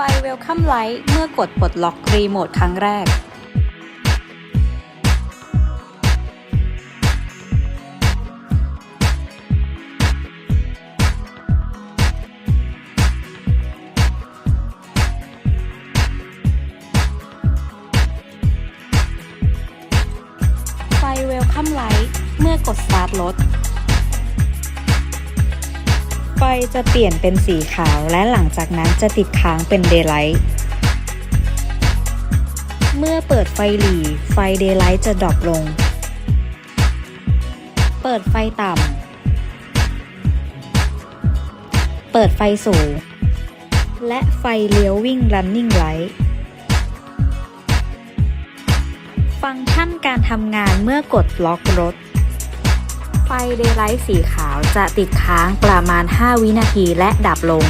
Welcome Light เมื่อกดปลดล็อกรีโมทครั้งแรก ไฟ Welcome Light เมื่อกดสตาร์ทรถ ไฟจะเปลี่ยนเป็นสีขาวและหลังจากนั้นจะติดค้างเป็น Daylight เมื่อเปิดไฟหลีไฟ Daylight จะดรอปลง เปิดไฟต่ำ เปิดไฟสูง และไฟเลี้ยววิ่ง Running Light ฟังก์ชันการทำงานเมื่อกดล็อกรถ ไฟเดย์ไลท์สีขาวจะติดค้างประมาณ 5 วินาทีและดับลง